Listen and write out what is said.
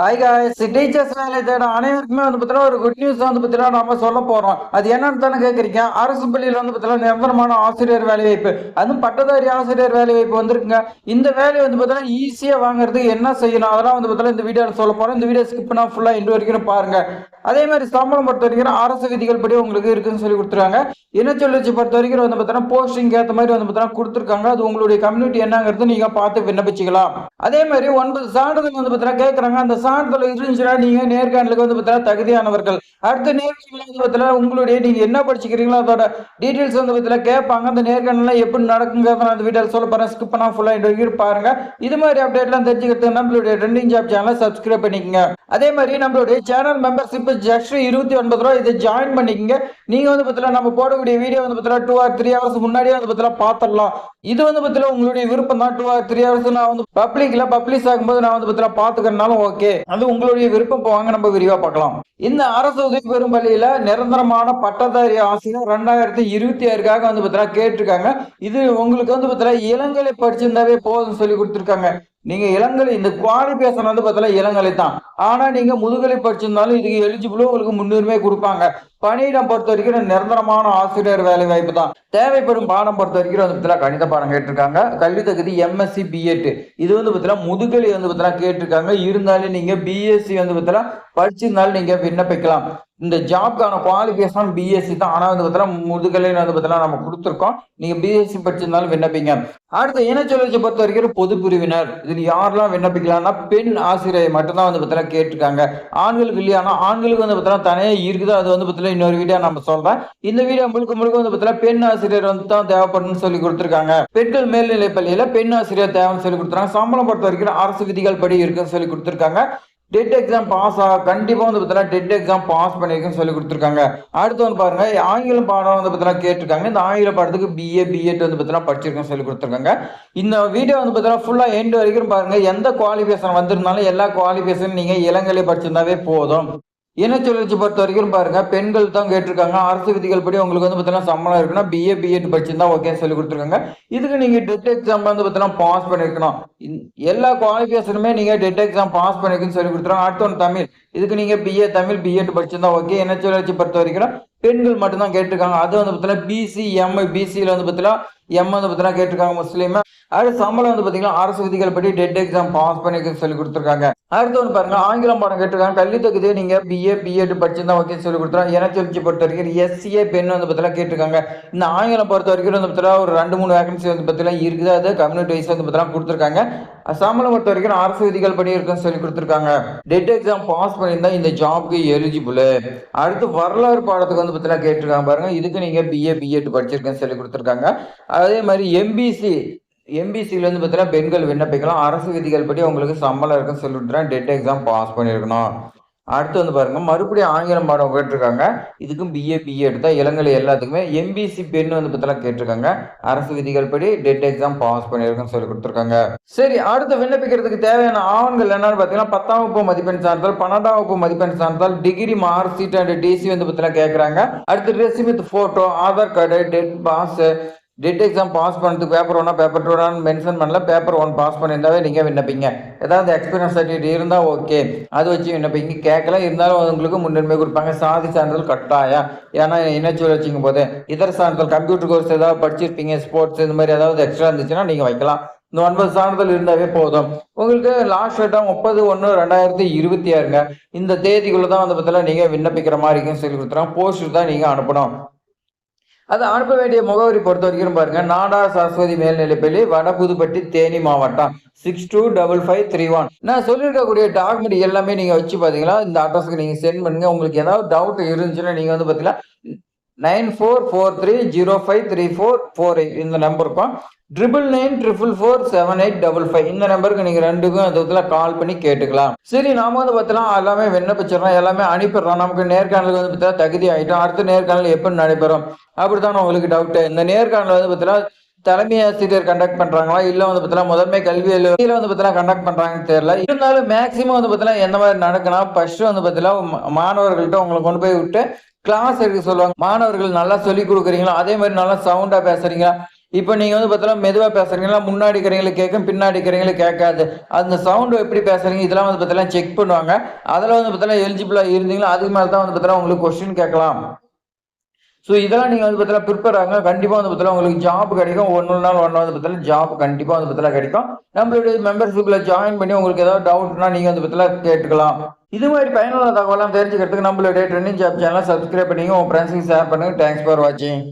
Hi teachers வேலை தேட அனைவருக்குமே வந்து பார்த்தீங்கன்னா ஒரு குட் நியூஸ் வந்து பார்த்தீங்கன்னா நம்ம சொல்ல போறோம். அது என்னன்னு தானே கேட்குறீங்க அரசு பள்ளியில் வந்து பார்த்தீங்கன்னா நிரந்தரமான ஆசிரியர் வேலைவாய்ப்பு அதுவும் பட்டதாரி ஆசிரியர் வேலைவாய்ப்பு வந்துருக்குங்க வந்திருக்குங்க. இந்த வேலையை வந்து பார்த்தீங்கன்னா ஈஸியாக வாங்குறதுக்கு என்ன செய்யணும்? அதெல்லாம் வந்து பார்த்தீங்கன்னா இந்த வீடியோவில் சொல்ல போறோம். இந்த வீடியோ ஸ்கிப் பண்ணா ஃபுல்லாக இன்று வரைக்கும் பாருங்க. அதே மாதிரி சம்பளம் பொறுத்த வரைக்கும் அரசு விதிகள் படி உங்களுக்கு இருக்குன்னு சொல்லி கொடுத்துருக்காங்க. என்ன சொல்லிச்சு பொறுத்த வரைக்கும் வந்து பார்த்தீங்கன்னா போஸ்டிங் ஏற்ற மாதிரி வந்து பார்த்தீங்கன்னா கொடுத்துருக்காங்க. அது உங்களுடைய கம்யூனிட்டி என்னங்கிறது நீங்கள் பார்த்து விண்ணப்பிச்சிக்கலாம். அதே மாதிரி ஒன்பது சான்றிதழ் வந்து பார்த்தீங்கன்னா கேட்குறாங்க அந்த சான்றிதழ் இருந்துச்சுன்னா நீங்க நேர்காணலுக்கு வந்து பார்த்தீங்கன்னா தகுதியானவர்கள். அடுத்த நேர்காணல் வந்து பார்த்தீங்கன்னா உங்களுடைய நீங்க என்ன படிச்சுக்கிறீங்களோ அதோட டீட்டெயில்ஸ் வந்து பார்த்தீங்கன்னா கேட்பாங்க. அந்த நேர்காணலாம் எப்படி நடக்குங்கிறத நான் அந்த வீடியோ சொல்ல போறேன். ஸ்கிப் பண்ணா ஃபுல்லாக இன்டர்வியூ பாருங்க. இது மாதிரி அப்டேட்லாம் தெரிஞ்சுக்கிறதுக்கு நம்மளுடைய ட்ரெண்டிங் ஜாப் சேனலை சப்ஸ்கிரைப் பண்ணிக்கங்க. அதே மாதிரி நம்மளுடைய சேனல் மெம்பர்ஷிப் ஜஸ்ட் இருபத்தி ஒன்பது ரூபா இதை ஜாயின் பண்ணிக்கங்க. நீங்க வந்து பார்த்தீங்கன்னா நம்ம போடக்கூடிய வீடியோ வந்து பார்த்தீங்கன்னா டூ ஆர் த்ரீ ஹவர்ஸ் முன்னாடியே வந்து பார்த்தீங்கன்னா பார்த்துடலாம் இது வந்து பார்த்தீங்கன்னா உங்களுடைய விருப்பம் தான். டூ ஆர் த்ரீ ஹவர்ஸ் நான் வந்து பப்ளிக்ல பப்ளிஷ் ஆகும்போது நான் வந்து பார்த்தீங்கன்னா பார்த்துக்கிறனாலும் ஓகே அது உங்களுடைய விருப்பம். போவாங்க வாங்க நம்ம விரிவா பார்க்கலாம். இந்த அரசு உதவி பெறும் பள்ளியில நிரந்தரமான பட்டதாரி ஆசிரியர் ரெண்டாயிரத்தி இருபத்தி ஆறுக்காக வந்து பார்த்தீங்கன்னா கேட்டிருக்காங்க. இது உங்களுக்கு வந்து பார்த்தீங்கன்னா இளங்கலை படிச்சிருந்தாவே போதும் சொல்லி கொடுத்துருக்காங்க. நீங்க இளங்கலை இந்த குவாலிஃபிகேஷன் வந்து பார்த்தீங்கன்னா இளங்கலை தான். ஆனா நீங்க முதுகலை படிச்சிருந்தாலும் இதுக்கு எலிஜிபிளும் உங்களுக்கு முன்னுரிமை கொடுப்பாங்க. பணியிடம் பொறுத்த வரைக்கும் நிரந்தரமான ஆசிரியர் வேலை வாய்ப்பு தான். தேவைப்படும் பாடம் பொறுத்த வரைக்கும் வந்து பார்த்தீங்கன்னா கணித பாடம் கேட்டிருக்காங்க கல்வி தகுதி எம்எஸ்சி பிஎட் இது வந்து பார்த்தீங்கன்னா முதுகலை வந்து பார்த்தீங்கன்னா கேட்டிருக்காங்க இருந்தாலும் நீங்க பிஎஸ்சி வந்து பார்த்தீங்கன்னா படிச்சிருந்தாலும் நீங்க விண்ணப்பிக்கலாம் இந்த ஜாப்க்கான குவாலிஃபிகேஷன் பிஎஸ்சி தான் ஆனால் வந்து பார்த்தீங்கன்னா முதுகலைன்னு வந்து பார்த்தீங்கன்னா நம்ம கொடுத்துருக்கோம் நீங்கள் பிஎஸ்சி படிச்சிருந்தாலும் விண்ணப்பிங்க அடுத்து இனச்சொல்லர்ச்சி பொறுத்த வரைக்கும் பொது பிரிவினர் இதில் யாரெல்லாம் விண்ணப்பிக்கலாம்னா பெண் ஆசிரியை மட்டும்தான் வந்து பார்த்தீங்கன்னா கேட்டிருக்காங்க ஆண்களுக்கு இல்லையானா ஆண்களுக்கு வந்து பார்த்தீங்கன்னா தனியாக இருக்குது அது வந்து பார்த்தீங்கன்னா இன்னொரு வீடியோ நம்ம சொல்றேன் இந்த வீடியோ முழுக்க முழுக்க வந்து பார்த்தீங்கன்னா பெண் ஆசிரியர் வந்து தான் தேவைப்படும் சொல்லி கொடுத்துருக்காங்க. பெண்கள் மேல்நிலை பள்ளியில பெண் ஆசிரியர் தேவைன்னு சொல்லி கொடுத்துருக்காங்க. சம்பளம் பொறுத்த வரைக்கும் அரசு விதிகள் படி இருக்குன்னு சொல்லி கொடுத்துருக்காங்க. டெட் எக்ஸாம் பாஸ் ஆக கண்டிப்பா வந்து பார்த்தீங்கன்னா டெட் எக்ஸாம் பாஸ் பண்ணிருக்குன்னு சொல்லி கொடுத்துருக்காங்க. அடுத்து வந்து பாருங்க ஆங்கிலம் பாடம் வந்து பார்த்தீங்கன்னா கேட்டிருக்காங்க. இந்த ஆங்கில பாடத்துக்கு பிஏ பிஎட் வந்து பார்த்தீங்கன்னா படிச்சிருக்கேன்னு சொல்லி கொடுத்துருக்காங்க. இந்த வீடியோ வந்து பார்த்தீங்கன்னா ஃபுல்லா எண்டு வரைக்கும் பாருங்க. எந்த குவாலிஃபிகேஷன் வந்திருந்தாலும் எல்லா குவாலிஃபிகேஷன் நீங்க இளங்கலை படிச்சிருந்தாவே போதும். இனச்சுழற்சி பொறுத்த வரைக்கும் பாருங்க பெண்கள் தான் கேட்டிருக்காங்க. அரசு விதிகள் படி உங்களுக்கு வந்து பார்த்தீங்கன்னா சம்பளம் இருக்குன்னா பிஏ பிஎட் படிச்சிருந்தா ஓகேன்னு சொல்லி கொடுத்துருக்காங்க. இதுக்கு நீங்க டெட் எக்ஸாம் வந்து பார்த்தீங்கன்னா பாஸ் பண்ணிருக்கணும். எல்லா குவாலிஃபிகேஷனுமே நீங்க டெட் எக்ஸாம் பாஸ் பண்ணிருக்குன்னு சொல்லி கொடுத்துருக்காங்க. அடுத்த ஒன்று தமிழ். இதுக்கு நீங்க பிஏ தமிழ் பிஎட் படிச்சிருந்தா ஓகே இனச்சுழற்சி பொறுத்த வரைக்கும் பெண்கள் மட்டும்தான் கேட்டிருக்காங்க. அது வந்து பார்த்தீங்கன்னா பிசிஎம்ஐ பிசியில் வந்து பார்த்தீங்கன்னா எம் வந்து பார்த்தீங்கன்னா கேட்டிருக்காங்க முஸ்லீம். அடுத்து சம்பளம் வந்து பார்த்தீங்கன்னா அரசு விதிகள் படி டெட் எக்ஸாம் பாஸ் பண்ணி சொல்லி கொடுத்துருக்காங்க. அடுத்து வந்து பாருங்க ஆங்கிலம் பாடம் கேட்டிருக்காங்க. கல்வி தகுதியை நீங்க பிஏ பிஎட் படிச்சிருந்தா ஓகே சொல்லி கொடுத்துருவோம் இனச்சொலிச்சி பொறுத்த வரைக்கும் எஸ்சிஏ பெண் வந்து பார்த்தீங்கன்னா கேட்டிருக்காங்க. இந்த ஆங்கிலம் பொறுத்த வரைக்கும் வந்து பார்த்தீங்கன்னா ஒரு ரெண்டு மூணு வேகன்சி வந்து பார்த்தீங்கன்னா இருக்குது. அது கம்யூனிட்டி வைஸ் வந்து பார்த்தீங்கன்னா கொடுத்துருக்காங்க. சம்பளம் பொறுத்த வரைக்கும் அரசு விதிகள் படி இருக்குன்னு சொல்லி கொடுத்துருக்காங்க. டெட் எக்ஸாம் பாஸ் பண்ணியிருந்தா இந்த ஜாப்க்கு எலிஜிபிள் அடுத்து வரலாறு பாடத்துக்கு வந்து பார்த்தீங்கன்னா கேட்டிருக்காங்க பாருங்க. இதுக்கு நீங்க பிஏ பிஎட் படிச்சிருக்கேன்னு சொல்லி கொடுத்துருக்காங்க. அதே மாதிரி எம்பிசி எம்பிசியில் வந்து பார்த்தீங்கன்னா பெண்கள் விண்ணப்பிக்கலாம். அரசு விதிகள் படி உங்களுக்கு சம்பளம் இருக்குன்னு சொல்லி டெட் எக்ஸாம் பாஸ் பண்ணியிருக்கணும். அடுத்து வந்து பாருங்க மறுபடியும் ஆங்கிலம் பாடம் கேட்டிருக்காங்க. இதுக்கும் பிஏ பிஏ எடுத்தா இளங்கலை எல்லாத்துக்குமே எம்பிசி பெண் வந்து பார்த்தீங்கன்னா கேட்டிருக்காங்க. அரசு விதிகள் படி டெட் எக்ஸாம் பாஸ் பண்ணியிருக்குன்னு சொல்லி கொடுத்துருக்காங்க. சரி அடுத்து விண்ணப்பிக்கிறதுக்கு தேவையான ஆவணங்கள் என்னன்னு பார்த்தீங்கன்னா பத்தாம் வகுப்பு மதிப்பெண் சான்றிதழ் பன்னெண்டாம் வகுப்பு மதிப்பெண் சான்றிதழ் degree mark sheet and TC வந்து பார்த்தீங்கன்னா கேட்குறாங்க அடுத்து resume with photo Aadhaar card TET pass TET exam pass பண்ணுறதுக்கு பேப்பர் ஒன்றா பேப்பர் டூனான்னு மென்ஷன் பண்ணல பேப்பர் ஒன் பாஸ் பண்ணியிருந்தாவே நீங்கள் விண்ணப்பிங்க. ஏதாவது எக்ஸ்பீரியன்ஸ் சர்டிஃபிகேட் இருந்தால் ஓகே அது வச்சு விண்ணப்பிங்க. கேட்கல இருந்தாலும் உங்களுக்கு முன்னுரிமை கொடுப்பாங்க. சாதி சான்றிதழ் கட்டாயம். ஏன்னா இணைச்சு வச்சுக்கும் போது? இதர சான்றிதழ் கம்ப்யூட்டர் கோர்ஸ் ஏதாவது படிச்சிருப்பீங்க ஸ்போர்ட்ஸ் இந்த மாதிரி ஏதாவது எக்ஸ்ட்ரா இருந்துச்சுன்னா நீங்கள் வைக்கலாம். இந்த ஒன்பது சான்றிதழ் இருந்தாவே போதும். உங்களுக்கு லாஸ்ட் டேட்டாக முப்பது ஒன்று ரெண்டாயிரத்தி இருபத்தி ஆறுங்க. இந்த தேதிக்குள்ளே தான் வந்து பார்த்தீங்கன்னா நீங்கள் விண்ணப்பிக்கிற மாதிரி இருக்குன்னு சொல்லி கொடுத்துறாங்க போஸ்ட் தான் நீங்கள் அனுப்பணும். அது அனுப்ப வேண்டிய முகவரி பொறுத்த வரைக்கும் பாருங்க. நாடா சரஸ்வதி மேல்நிலைப்பள்ளி வடபுதுப்பட்டி தேனி மாவட்டம். Six two double five three one நான் சொல்லியிருக்கக்கூடிய டாக்குமெண்ட் எல்லாமே நீங்கள் வச்சு பாத்தீங்களா? இந்த அட்ரஸ்க்கு நீங்கள் சென்ட் பண்ணுங்க. உங்களுக்கு ஏதாவது டவுட் இருந்துச்சுன்னா நீங்கள் வந்து பார்த்தீங்கன்னா nine four four three zero five three four four eight இந்த நம்பருக்கும் triple nine triple four seven eight double five இந்த நம்பருக்கு நீங்கள் ரெண்டுக்கும் அந்த இதில் கால் பண்ணி கேட்டுக்கலாம். சரி நாம வந்து பார்த்தோன்னா எல்லாமே விண்ணப்பிச்சிடறோம். எல்லாமே அனுப்பிடுறோம். நமக்கு நேர்காணலுக்கு வந்து பார்த்தா தகுதி ஆகிட்டோம் அடுத்த நேர்காணல் எப்படி நடைபெறும்? அப்படித்தான் உங்களுக்கு டவுட்டு இந்த நேர்காணல் வந்து பார்த்தீங்கன்னா தலைமை ஆசிரியர் கண்டக்ட் பண்றாங்களா? இல்ல வந்து பார்த்தீங்கன்னா முதன்மை கல்வி அலுவலகத்தில் வந்து பார்த்தீங்கன்னா கண்டக்ட் பண்றாங்கன்னு தெரியல. இருந்தாலும் மேக்சிமம் வந்து பார்த்தீங்கன்னா எந்த மாதிரி நடக்கணும் ஃபர்ஸ்ட் வந்து பார்த்தீங்கன்னா மாணவர்கள்ட்ட உங்களை கொண்டு போய் விட்டு கிளாஸ் எடுக்க சொல்லுவாங்க. மாணவர்கள் நல்லா சொல்லி கொடுக்குறீங்களா? அதே மாதிரி நல்லா சவுண்டா பேசுறீங்களா? இப்போ நீங்கள் வந்து பார்த்தீங்கன்னா மெதுவாக பேசுறீங்களா? முன்னாடி இருக்கிறவங்களுக்கு கேட்கும் பின்னாடி இருக்கிறவங்களுக்கு கேட்காது. அந்த சவுண்டு எப்படி பேசுறீங்க? இதெல்லாம் வந்து பார்த்தீங்கன்னா செக் பண்ணுவாங்க. அதில் வந்து பார்த்தீங்கன்னா எலிஜிபிளாக இருந்தீங்களா? அதுக்கு மேலே தான் வந்து பார்த்தீங்கன்னா உங்களுக்கு கொஸ்டின் கேட்கலாம். ஸோ இதெல்லாம் நீங்கள் வந்து பார்த்தீங்கன்னா ப்ரிப்பேர் ஆகுங்க. கண்டிப்பாக வந்து பார்த்தீங்கன்னா உங்களுக்கு ஜாப் கிடைக்கும். ஒன்று நாள் ஒன்று வந்து பார்த்தீங்கன்னா ஜாப் கண்டிப்பாக வந்து பார்த்தீங்கன்னா கிடைக்கும். நம்மளுடைய மெம்பர்ஷிப்பில் ஜாயின் பண்ணி உங்களுக்கு ஏதாவது டவுட்னா நீங்கள் வந்து பார்த்தீங்கன்னா கேட்டுக்கலாம். இது மாதிரி பயனுள்ள தகவலாம் தெரிஞ்சுக்கிறதுக்கு நம்மளுடைய ட்ரெண்டிங் ஜாப் சேனலை சப்ஸ்கிரைப் பண்ணிங்க உங்கள் ஃப்ரெண்ட்ஸுக்கு ஷேர் பண்ணுங்கள் தேங்க்ஸ் ஃபார் வாட்சிங்